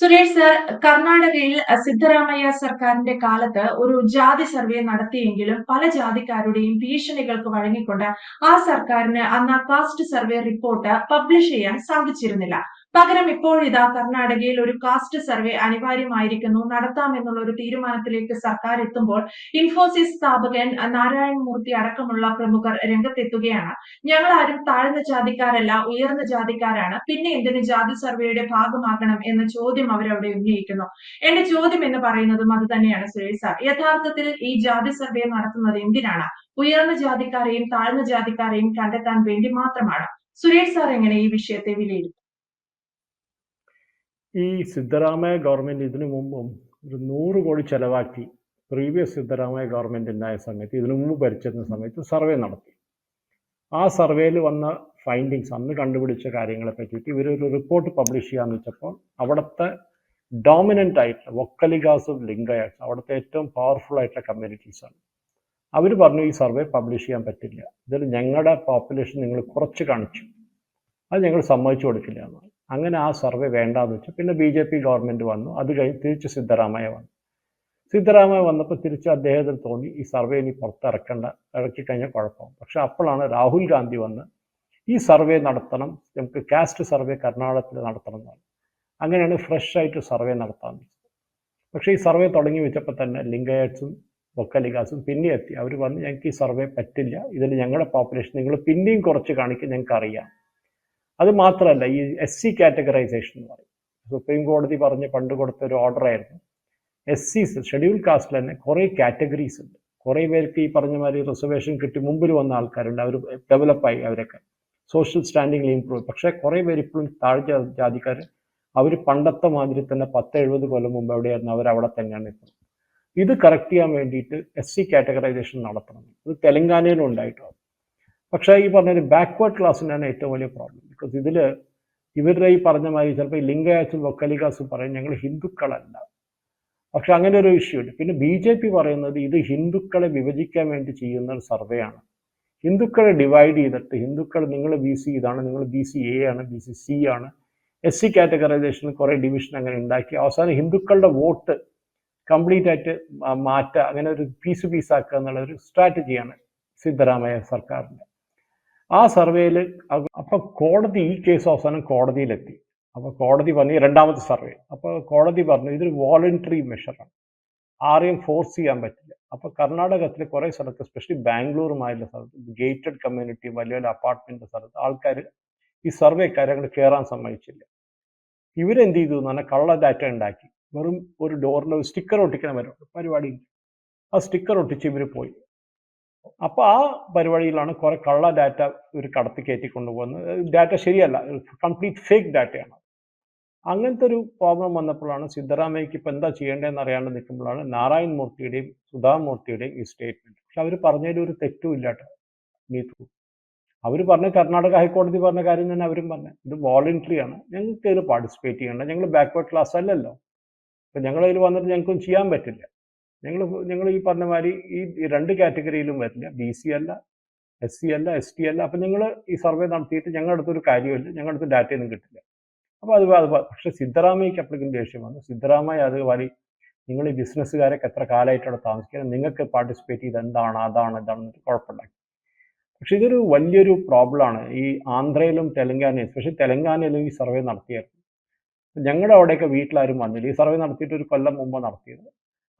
Suresh sir കർണാടകയിൽ സിദ്ധരാമയ്യ സർക്കാരിന്റെ കാലത്ത് ഒരു ജാതി സർവേ നടത്തിയെങ്കിലും പല ജാതിക്കാരുടെയും ഭീഷണികൾക്ക് വഴങ്ങിക്കൊണ്ട് ആ സർക്കാരിന് അന്ന് കാസ്റ്റ് സർവേ റിപ്പോർട്ട് പബ്ലിഷ് ചെയ്യാൻ സാധിച്ചിരുന്നില്ല. പകരം ഇപ്പോൾ ഇതാ കർണാടകയിൽ ഒരു കാസ്റ്റ് സർവേ അനിവാര്യമായിരിക്കുന്നു. നടത്താമെന്നുള്ള ഒരു തീരുമാനത്തിലേക്ക് സർക്കാർ എത്തുമ്പോൾ ഇൻഫോസിസ് സ്ഥാപകൻ നാരായൺ മൂർത്തി അടക്കമുള്ള പ്രമുഖർ രംഗത്തെത്തുകയാണ്. ഞങ്ങൾ ആരും താഴ്ന്ന ജാതിക്കാരല്ല ഉയർന്ന ജാതിക്കാരാണ്. പിന്നെ എന്തിന് ജാതി സർവേയുടെ ഭാഗമാകണം എന്ന ചോദ്യം അവരവിടെ ഉന്നയിക്കുന്നു. എന്റെ ചോദ്യം എന്ന് പറയുന്നതും അത് തന്നെയാണ് സുരേഷ് സാർ. യഥാർത്ഥത്തിൽ ഈ ജാതി സർവേ നടത്തുന്നത് എന്തിനാണ്? ഉയർന്ന ജാതിക്കാരെയും താഴ്ന്ന ജാതിക്കാരെയും കണ്ടെത്താൻ വേണ്ടി മാത്രമാണ്. സുരേഷ് സാർ എങ്ങനെ ഈ വിഷയത്തെ വിലയിരുത്തും? ഈ സിദ്ധരാമയ്യ ഗവൺമെന്റ് ഇതിനു മുമ്പും ഒരു നൂറ് കോടി ചെലവാക്കി പ്രീവിയസ് സിദ്ധരാമയ്യ ഗവൺമെന്റ് ഉണ്ടായ സമയത്ത് ഇതിനു മുമ്പ് ഭരിച്ചിരുന്ന സമയത്ത് സർവേ നടത്തി. ആ സർവേയിൽ വന്ന ഫൈൻഡിങ്സ് അന്ന് കണ്ടുപിടിച്ച കാര്യങ്ങളെ പറ്റിയിട്ട് ഇവരൊരു റിപ്പോർട്ട് പബ്ലിഷ് ചെയ്യാന്ന് വെച്ചപ്പോൾ അവിടുത്തെ ഡോമിനന്റ് ആയിട്ടുള്ള വൊക്കലിഗാസും ലിംഗയാസ് അവിടുത്തെ ഏറ്റവും പവർഫുൾ ആയിട്ടുള്ള കമ്മ്യൂണിറ്റീസാണ് അവർ പറഞ്ഞു ഈ സർവേ പബ്ലിഷ് ചെയ്യാൻ പറ്റില്ല. ഇതിൽ ഞങ്ങളുടെ പോപ്പുലേഷൻ നിങ്ങൾ കുറച്ച് കാണിച്ചു. അത് ഞങ്ങൾ സമ്മതിച്ചു കൊടുക്കില്ല എന്നാണ്. അങ്ങനെ ആ സർവേ വേണ്ടാന്ന് വെച്ചു. പിന്നെ ബി ജെ പി ഗവൺമെന്റ് വന്നു. അത് കഴിഞ്ഞ് തിരിച്ച് സിദ്ധരാമയ്യ വന്നു. സിദ്ധരാമയ്യ വന്നപ്പോൾ തിരിച്ച് അദ്ദേഹത്തിന് തോന്നി ഈ സർവേ ഇനി പുറത്തിറക്കണ്ട. ഇറക്കി കഴിഞ്ഞാൽ കുഴപ്പം പക്ഷെ അപ്പോഴാണ് രാഹുൽ ഗാന്ധി വന്ന് ഈ സർവേ നടത്തണം. നമുക്ക് കാസ്റ്റ് സർവേ കർണാടകത്തിൽ നടത്തണം എന്നാണ് അങ്ങനെയാണ് ഫ്രഷ് ആയിട്ട് സർവേ നടത്താൻ പക്ഷേ ഈ സർവേ തുടങ്ങി വെച്ചപ്പോൾ തന്നെ ലിംഗയറ്റ്സും വൊക്കലിഗാസും പിന്നെ എത്തി. അവർ വന്ന് ഞങ്ങൾക്ക് ഈ സർവേ പറ്റില്ല. ഇതിൽ ഞങ്ങളുടെ പോപ്പുലേഷൻ നിങ്ങൾ പിന്നെയും കുറച്ച് കാണിക്കും. ഞങ്ങൾക്ക് അറിയാം. അത് മാത്രമല്ല ഈ എസ് സി കാറ്റഗറൈസേഷൻ എന്ന് പറയും. സുപ്രീം കോടതി പറഞ്ഞ് പണ്ട് കൊടുത്ത ഒരു ഓർഡർ ആയിരുന്നു എസ് സിസ് ഷെഡ്യൂൾ കാസ്റ്റിൽ തന്നെ കുറേ കാറ്റഗറീസ് ഉണ്ട്. കുറേ പേർക്ക് ഈ പറഞ്ഞ മാതിരി റിസർവേഷൻ കിട്ടി മുമ്പിൽ വന്ന ആൾക്കാരുണ്ട്. അവർ ഡെവലപ്പായി അവരൊക്കെ. സോഷ്യൽ സ്റ്റാൻഡിങ്ങിൽ ഇമ്പ്രൂവ് പക്ഷേ കുറേ പേര് ഇപ്പോഴും താഴ്ച ജാതിക്കാർ അവർ പണ്ടത്തെ മാതിരി തന്നെ പത്ത് എഴുപത് കൊല്ലം മുമ്പ് എവിടെയായിരുന്നു അവർ അവിടെ തന്നെയാണ് ഇപ്പോൾ ഇത് കറക്റ്റ് ചെയ്യാൻ വേണ്ടിയിട്ട് എസ് സി കാറ്റഗറൈസേഷൻ നടത്തണം. ഇത് തെലങ്കാനയിലും ഉണ്ടായിട്ടുണ്ട് പക്ഷേ ഈ പറഞ്ഞൊരു ബാക്ക്വേർഡ് ക്ലാസ്സിനാണ് ഏറ്റവും വലിയ പ്രോബ്ലം ബിക്കോസ് ഇതിൽ ഇവരുടെ ഈ പറഞ്ഞ മാതിരി ചിലപ്പോൾ ലിംഗയാസും വക്കലികാസും പറയും ഞങ്ങൾ ഹിന്ദുക്കളല്ല. പക്ഷെ അങ്ങനെ ഒരു ഇഷ്യൂ ഉണ്ട്. പിന്നെ ബി ജെ പി പറയുന്നത് ഇത് ഹിന്ദുക്കളെ വിഭജിക്കാൻ വേണ്ടി ചെയ്യുന്ന ഒരു സർവേ ആണ്. ഹിന്ദുക്കളെ ഡിവൈഡ് ചെയ്തിട്ട് ഹിന്ദുക്കൾ നിങ്ങൾ ബി സി ഇതാണ് നിങ്ങൾ ബി സി എ ആണ് ബി സി സി ആണ്. എസ് സി കാറ്റഗറൈസേഷനിൽ കുറേ ഡിവിഷൻ അങ്ങനെ ഉണ്ടാക്കി. അവസാനം ഹിന്ദുക്കളുടെ വോട്ട് കംപ്ലീറ്റ് ആയിട്ട് മാറ്റുക അങ്ങനെ ഒരു പീസ് പീസാക്കുക എന്നുള്ള ഒരു സ്ട്രാറ്റജിയാണ് സിദ്ധരാമയ്യ സർക്കാരിന്റെ ആ സർവേയിൽ അപ്പോൾ കോടതി ഈ കേസ് അവസാനം കോടതിയിലെത്തി. അപ്പോൾ കോടതി പറഞ്ഞു രണ്ടാമത്തെ സർവേ. അപ്പോൾ കോടതി പറഞ്ഞു ഇതൊരു വോളണ്ടറി മെഷറാണ് ആരെയും ഫോഴ്സ് ചെയ്യാൻ പറ്റില്ല. അപ്പോൾ കർണാടകത്തിലെ കുറേ സ്ഥലത്ത് എസ്പെഷ്യലി ബാംഗ്ലൂരുമായുള്ള സ്ഥലത്ത് ഗേറ്റഡ് കമ്മ്യൂണിറ്റി വലിയ വലിയ അപ്പാർട്ട്മെന്റ് സ്ഥലത്ത് ആൾക്കാർ ഈ സർവേക്കാരെ അങ്ങോട്ട് കയറാൻ സമ്മതിച്ചില്ല. ഇവരെന്ത് ചെയ്തു എന്ന് പറഞ്ഞാൽ കള്ള ഡാറ്റ ഉണ്ടാക്കി. വെറും ഒരു ഡോറിൽ ഒരു സ്റ്റിക്കർ ഒട്ടിക്കണം പരിപാടി. ആ സ്റ്റിക്കർ ഒട്ടിച്ച് ഇവർ പോയി. അപ്പോൾ ആ പരിപാടിയിലാണ് കുറെ കള്ള ഡാറ്റ ഒരു കടത്തി കയറ്റി കൊണ്ടുപോകുന്നത്. ഡാറ്റ ശരിയല്ല കംപ്ലീറ്റ് ഫേക്ക് ഡാറ്റയാണ് അങ്ങനത്തെ ഒരു പ്രോബ്ലം വന്നപ്പോഴാണ് സിദ്ധരാമയ്യക്ക് ഇപ്പം എന്താ ചെയ്യേണ്ടതെന്ന് അറിയാണ്ട് നിൽക്കുമ്പോഴാണ് നാരായൺ മൂർത്തിയുടെയും സുധാമൂർത്തിയുടെയും ഈ സ്റ്റേറ്റ്മെന്റ് പക്ഷെ അവർ പറഞ്ഞതിൽ ഒരു തെറ്റും ഇല്ലാട്ടോ അവർ പറഞ്ഞ കർണാടക ഹൈക്കോടതി പറഞ്ഞ കാര്യം തന്നെ അവരും പറഞ്ഞു. ഇത് വോളണ്ടറി ആണ്. ഞങ്ങൾക്ക് ഇതിൽ പാർട്ടിസിപ്പേറ്റ് ചെയ്യണ്ട. ഞങ്ങൾ ബാക്ക്വേർഡ് ക്ലാസ് അല്ലല്ലോ. അപ്പം ഞങ്ങളതിൽ വന്നിട്ട് ഞങ്ങൾക്കൊന്നും ചെയ്യാൻ പറ്റില്ല. ഞങ്ങൾ ഞങ്ങൾ ഈ പറഞ്ഞ മാതിരി ഈ രണ്ട് കാറ്റഗറിയിലും വരില്ല ബി സി അല്ല എസ് സി അല്ല എസ് ടി അല്ല. അപ്പം നിങ്ങൾ ഈ സർവേ നടത്തിയിട്ട് ഞങ്ങളുടെ അടുത്തൊരു കാര്യമില്ല ഞങ്ങളുടെ അടുത്ത് ഡാറ്റയൊന്നും കിട്ടില്ല. അപ്പോൾ അത് അത് പക്ഷേ സിദ്ധരാമയ്ക്ക് അപ്പോഴേക്കും ദേഷ്യം വന്നു. സിദ്ധരാമയ്യ അത് വലി നിങ്ങൾ ഈ ബിസിനസ്സുകാരൊക്കെ എത്ര കാലമായിട്ട് അവിടെ താമസിക്കുന്നത് നിങ്ങൾക്ക് പാർട്ടിസിപ്പേറ്റ് ചെയ്ത് എന്താണ് അതാണ് ഇതാണെന്ന് കുഴപ്പമുണ്ടാക്കി. പക്ഷെ ഇതൊരു വലിയൊരു പ്രോബ്ലമാണ് ഈ ആന്ധ്രയിലും തെലങ്കാനയും എസ്പെഷ്യലി തെലങ്കാനയിലും ഈ സർവേ നടത്തിയായിരുന്നു. ഞങ്ങളുടെ അവിടെയൊക്കെ വീട്ടിലാരും വന്നില്ല. ഈ സർവേ നടത്തിയിട്ട് ഒരു കൊല്ലം മുമ്പ് നടത്തിയത്.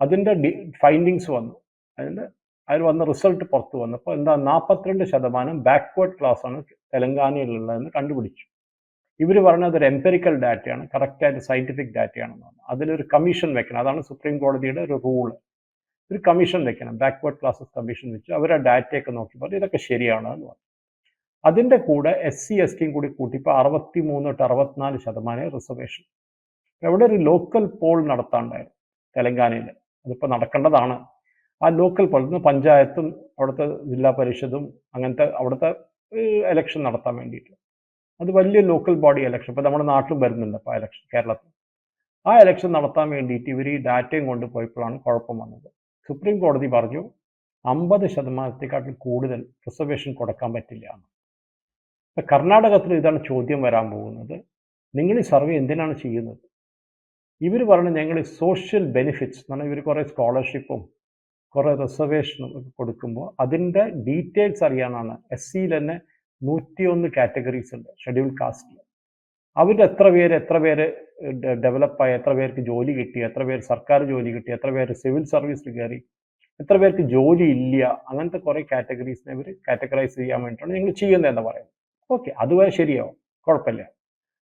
അതിന്റെ ഡി ഫൈൻഡിങ്സ് വന്നു. അതിന്റെ അതിൽ വന്ന റിസൾട്ട് പുറത്ത് വന്നപ്പോൾ എന്താ നാൽപ്പത്തിരണ്ട് ശതമാനം ബാക്ക്വേർഡ് ക്ലാസ് ആണ് തെലങ്കാനയിലുള്ളതെന്ന് കണ്ടുപിടിച്ചു. ഇവർ പറഞ്ഞത് ഒരു എംപെറിക്കൽ ഡാറ്റയാണ് കറക്റ്റായിട്ട് സയന്റിഫിക് ഡാറ്റയാണെന്ന് പറഞ്ഞു. അതിലൊരു കമ്മീഷൻ വെക്കണം. അതാണ് സുപ്രീം കോടതിയുടെ ഒരു റൂൾ ഒരു കമ്മീഷൻ വെക്കണം. ബാക്ക്വേർഡ് ക്ലാസസ് കമ്മീഷൻ വെച്ച് അവർ ആ ഡാറ്റയൊക്കെ നോക്കി പറഞ്ഞു ഇതൊക്കെ ശരിയാണ് എന്ന് പറഞ്ഞു. അതിന്റെ കൂടെ എസ് സി എസ് ടിയും കൂടി കൂട്ടിയപ്പോൾ അറുപത്തി മൂന്ന് തൊട്ട് അറുപത്തിനാല് ശതമാനം റിസർവേഷൻ എവിടെ ഒരു ലോക്കൽ പോൾ നടത്താണ്ടായിരുന്നു തെലങ്കാനയിൽ. അതിപ്പോൾ നടക്കേണ്ടതാണ്. ആ ലോക്കൽ പോലത്തെ പഞ്ചായത്തും അവിടുത്തെ ജില്ലാ പരിഷത്തും അങ്ങനത്തെ അവിടുത്തെ എലക്ഷൻ നടത്താൻ വേണ്ടിയിട്ട്. അത് വലിയ ലോക്കൽ ബോഡി എലക്ഷൻ ഇപ്പോൾ നമ്മുടെ നാട്ടിലും വരുന്നുണ്ട് അപ്പോൾ എലക്ഷൻ കേരളത്തിൽ. ആ എലക്ഷൻ നടത്താൻ വേണ്ടിയിട്ട് ഇവർ ഈ ഡാറ്റയും കൊണ്ട് പോയപ്പോഴാണ് കുഴപ്പം വന്നത്. സുപ്രീം കോടതി പറഞ്ഞു അമ്പത് ശതമാനത്തെക്കാട്ടിൽ കൂടുതൽ റിസർവേഷൻ കൊടുക്കാൻ പറ്റില്ല ഇപ്പം കർണാടകത്തിൽ ഇതാണ് ചോദ്യം വരാൻ പോകുന്നത്. നിങ്ങൾ ഈ സർവേ എന്തിനാണ് ചെയ്യുന്നത്? ഇവർ പറഞ്ഞു ഞങ്ങൾ സോഷ്യൽ ബെനിഫിറ്റ്സ് എന്ന് പറഞ്ഞാൽ ഇവർ കുറേ സ്കോളർഷിപ്പും കുറേ റിസർവേഷനും ഒക്കെ കൊടുക്കുമ്പോൾ അതിന്റെ ഡീറ്റെയിൽസ് അറിയാനാണ് എസ് സിയിൽ തന്നെ നൂറ്റിയൊന്ന് കാറ്റഗറീസ് ഉണ്ട് ഷെഡ്യൂൾ കാസ്റ്റിൽ അവരുടെ എത്ര പേര് എത്ര പേര് ഡെവലപ്പായി എത്ര പേർക്ക് ജോലി കിട്ടി എത്ര പേര് സർക്കാർ ജോലി കിട്ടി എത്ര പേര് സിവിൽ സർവീസിൽ കയറി എത്ര പേർക്ക് ജോലി ഇല്ല അങ്ങനത്തെ കുറേ കാറ്റഗറീസിനെ ഇവർ കാറ്റഗറൈസ് ചെയ്യാൻ വേണ്ടിയിട്ടാണ് ഞങ്ങൾ ചെയ്യുന്നതെന്ന് പറയുന്നത്. ഓക്കെ അതുവരെ ശരിയാവും കുഴപ്പമില്ല.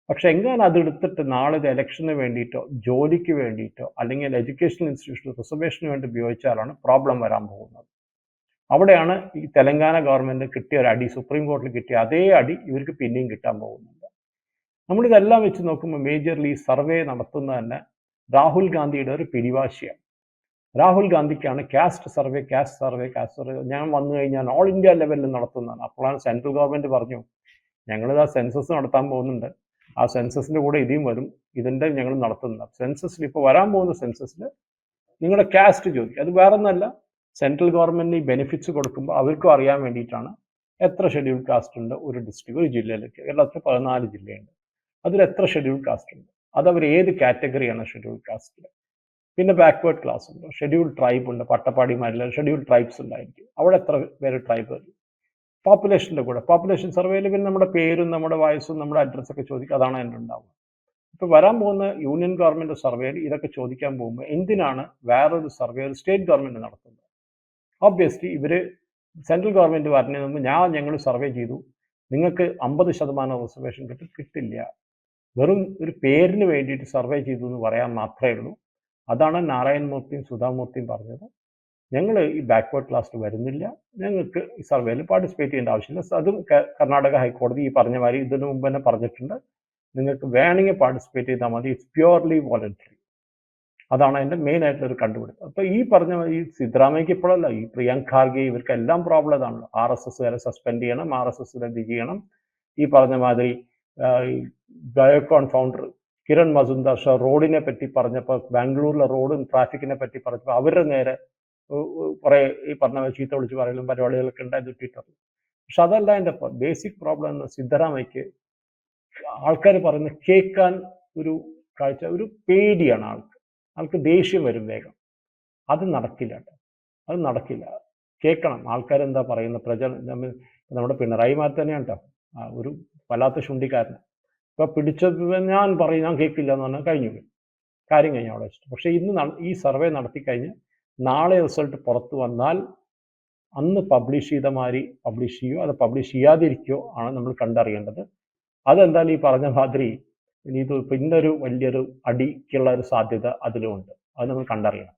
പക്ഷെ എങ്ങാനും അതെടുത്തിട്ട് നാളെ ഒരു ഇലക്ഷന് വേണ്ടിയിട്ടോ ജോലിക്ക് വേണ്ടിയിട്ടോ അല്ലെങ്കിൽ എഡ്യൂക്കേഷണൽ ഇൻസ്റ്റിറ്റ്യൂഷൻ റിസർവേഷന് വേണ്ടി ഉപയോഗിച്ചാലാണ് പ്രോബ്ലം വരാൻ പോകുന്നത്. അവിടെയാണ് ഈ തെലങ്കാന ഗവൺമെന്റ് കിട്ടിയ ഒരു അടി സുപ്രീം കോടതിയിൽ കിട്ടിയ അതേ അടി ഇവർക്ക് പിന്നെയും കിട്ടാൻ പോകുന്നുണ്ട്. നമ്മളിതെല്ലാം വെച്ച് നോക്കുമ്പോൾ മേജർലി സർവേ നടത്തുന്ന തന്നെ രാഹുൽ ഗാന്ധിയുടെ ഒരു പിരിവാശിയാണ് Rahul ഗാന്ധിക്കാണ് caste survey caste survey caste survey ഞാൻ വന്നു കഴിഞ്ഞാൽ ഓൾ ഇന്ത്യ ലെവലിൽ നടത്തുന്നതാണ്. അപ്പോഴാണ് സെൻട്രൽ ഗവൺമെന്റ് പറഞ്ഞു ഞങ്ങളിത് സെൻസസ് നടത്താൻ പോകുന്നുണ്ട്. ആ സെൻസസിന്റെ കൂടെ ഇതും വരും. ഇതിന്റെ ഞങ്ങൾ നടത്തുന്ന സെൻസസിൽ ഇപ്പോൾ വരാൻ പോകുന്ന സെൻസസിൽ നിങ്ങളുടെ കാസ്റ്റ് ചോദിക്കും. അത് വേറെ ഒന്നല്ല സെൻട്രൽ ഗവൺമെന്റിന് ഈ ബെനിഫിറ്റ്സ് കൊടുക്കുമ്പോൾ അവർക്കും അറിയാൻ വേണ്ടിയിട്ടാണ് എത്ര ഷെഡ്യൂൾ കാസ്റ്റ് ഉണ്ട് ഒരു ഡിസ്ട്രിക്ട് ഒരു ജില്ലയിലേക്ക്. കേരളത്തിൽ പതിനാല് ജില്ലയുണ്ട്. അതിൽ എത്ര ഷെഡ്യൂൾ കാസ്റ്റ് ഉണ്ട്? അത് അവർ ഏത് കാറ്റഗറിയാണ് ഷെഡ്യൂൾ കാസ്റ്റിൽ പിന്നെ ബാക്ക്വേർഡ് ക്ലാസ് ഉണ്ട്. ഷെഡ്യൂൾ ട്രൈബ് ഉണ്ട്. പട്ടപ്പാടിമാരിൽ ഷെഡ്യൂൾ ട്രൈബ്സ് ഉണ്ടായിരിക്കും. അവിടെ എത്ര പേര് ട്രൈബ് പോപ്പുലേഷന്റെ കൂടെ. പോപ്പുലേഷൻ സർവേയിൽ പിന്നെ നമ്മുടെ പേരും നമ്മുടെ വയസ്സും നമ്മുടെ അഡ്രസ്സൊക്കെ ചോദിക്കുക. അതാണ് എന്റെ ഉണ്ടാവുക. ഇപ്പോൾ വരാൻ പോകുന്ന യൂണിയൻ ഗവൺമെന്റ് സർവേയിൽ ഇതൊക്കെ ചോദിക്കാൻ പോകുമ്പോൾ എന്തിനാണ് വേറൊരു സർവേ ഒരു സ്റ്റേറ്റ് ഗവൺമെന്റ് നടത്തുന്നത്? ഓബ്വിയസ്ലി ഇവർ സെൻട്രൽ ഗവൺമെന്റ് പറഞ്ഞതിന് മുമ്പ് ഞാൻ ഞങ്ങൾ സർവേ ചെയ്തു. നിങ്ങൾക്ക് അമ്പത് ശതമാനം റിസർവേഷൻ കിട്ടും കിട്ടില്ല. വെറും ഒരു പേരിന് വേണ്ടിയിട്ട് സർവേ ചെയ്തു എന്ന് പറയാൻ മാത്രമേ ഉള്ളൂ. അതാണ് നാരായൺ മൂർത്തിയും സുധാമൂർത്തിയും പറഞ്ഞത്. ഞങ്ങൾ ഈ ബാക്ക്വേർഡ് ക്ലാസ്സിൽ വരുന്നില്ല. ഞങ്ങൾക്ക് ഈ സർവേയിൽ പാർട്ടിസിപ്പേറ്റ് ചെയ്യേണ്ട ആവശ്യമില്ല. അതും കർണാടക ഹൈക്കോടതി ഈ പറഞ്ഞ മാതിരി ഇതിനു മുമ്പ് തന്നെ പറഞ്ഞിട്ടുണ്ട്. നിങ്ങൾക്ക് വേണമെങ്കിൽ പാർട്ടിസിപ്പേറ്റ് ചെയ്താൽ മതി. ഇറ്റ്സ് പ്യുവർലി വോളണ്ടറി അതാണ് അതിന്റെ മെയിൻ ആയിട്ടുള്ള ഒരു കണ്ടുപിടുത്തം. അപ്പോൾ ഈ പറഞ്ഞ ഈ സിദ്ധരാമയ്ക്ക് ഇപ്പോഴല്ല ഈ പ്രിയങ്ക് ഖാർഗെ ഇവർക്ക് എല്ലാം പ്രോബ്ലം ഇതാണല്ലോ ആർ എസ് എസ് വരെ സസ്പെൻഡ് ചെയ്യണം ആർ എസ് എസ് ഇത് ചെയ്യണം. ഈ പറഞ്ഞ മാതിരി ബയോകോൺ ഫൗണ്ടർ കിരൺ മസുന്ദർ ഷാ റോഡിനെ പറ്റി പറഞ്ഞപ്പോൾ ബാംഗ്ലൂരിലെ റോഡും ട്രാഫിക്കിനെ പറ്റി പറഞ്ഞപ്പോൾ അവരുടെ നേരെ കുറേ ഈ പറഞ്ഞ ചീത്ത വിളിച്ച് പറയലും പരിപാടികളൊക്കെ ഉണ്ടായത് ട്വിറ്ററിൽ പക്ഷെ അതല്ല എന്റെ ബേസിക് പ്രോബ്ലം എന്ന് സിദ്ധരാമയ്ക്ക് ആൾക്കാർ പറയുന്നത് കേൾക്കാൻ ഒരു കാഴ്ച ഒരു പേടിയാണ് ആൾക്ക്. ആൾക്ക് ദേഷ്യം വരും വേഗം. അത് നടക്കില്ല കേട്ടോ. അത് നടക്കില്ല. കേൾക്കണം. ആൾക്കാരെന്താ പറയുന്ന പ്രജ നമ്മ- നമ്മുടെ പിണറായി മാർ തന്നെയാണ് കേട്ടോ. ഒരു വല്ലാത്ത ശുണ്ടിക്കാരൻ ഇപ്പൊ പിടിച്ചത് ഞാൻ പറയും ഞാൻ കേൾക്കില്ല എന്ന് പറഞ്ഞാൽ കഴിഞ്ഞു കാര്യം കഴിഞ്ഞു അവിടെ വെച്ചിട്ട്. പക്ഷേ ഇന്ന് ഈ സർവേ നടത്തി കഴിഞ്ഞ് നാളെ റിസൾട്ട് പുറത്തു വന്നാൽ അന്ന് പബ്ലിഷ് ചെയ്ത മാതിരി പബ്ലിഷ് ചെയ്യോ അത് പബ്ലിഷ് ചെയ്യാതിരിക്കുകയോ ആണ് നമ്മൾ കണ്ടറിയേണ്ടത്. അതെന്തായാലും ഈ പറഞ്ഞ മാതിരി? ഇനി ഇത് പിന്നൊരു വലിയൊരു അടിക്കുള്ള ഒരു സാധ്യത അതിലുമുണ്ട് അത് നമ്മൾ കണ്ടറിയണം.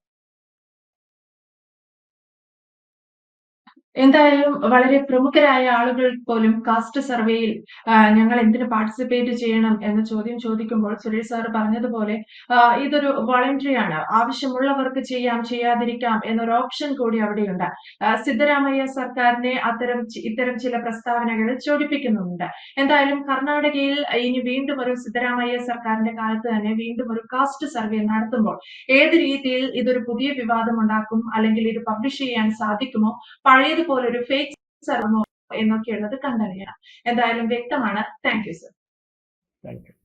എന്തായാലും വളരെ പ്രമുഖരായ ആളുകൾ പോലും കാസ്റ്റ് സർവേയിൽ ഞങ്ങൾ എന്തിന് പാർട്ടിസിപ്പേറ്റ് ചെയ്യണം എന്ന ചോദ്യം ചോദിക്കുമ്പോൾ സുരേഷ് സാർ പറഞ്ഞതുപോലെ ഇതൊരു വോളണ്ടറി ആണ്. ആവശ്യമുള്ളവർക്ക് ചെയ്യാം ചെയ്യാതിരിക്കാം എന്നൊരു ഓപ്ഷൻ കൂടി അവിടെയുണ്ട്. സിദ്ധരാമയ്യ സർക്കാരിനെ അത്തരം ഇത്തരം ചില പ്രസ്താവനകൾ ചോദിപ്പിക്കുന്നുണ്ട് എന്തായാലും കർണാടകയിൽ ഇനി വീണ്ടും ഒരു സിദ്ധരാമയ്യ സർക്കാരിന്റെ കാലത്ത് തന്നെ വീണ്ടും ഒരു കാസ്റ്റ് സർവേ നടത്തുമ്പോൾ ഏത് രീതിയിൽ ഇതൊരു പുതിയ വിവാദം ഉണ്ടാക്കും അല്ലെങ്കിൽ ഇത് പബ്ലിഷ് ചെയ്യാൻ സാധിക്കുമോ? പഴയതുപോലെ ഒരു ഫേക്ക് സർവമോ എന്നൊക്കെയുള്ളത് കണ്ടറിയണം. എന്തായാലും വ്യക്തമാണ്. Thank you sir thank you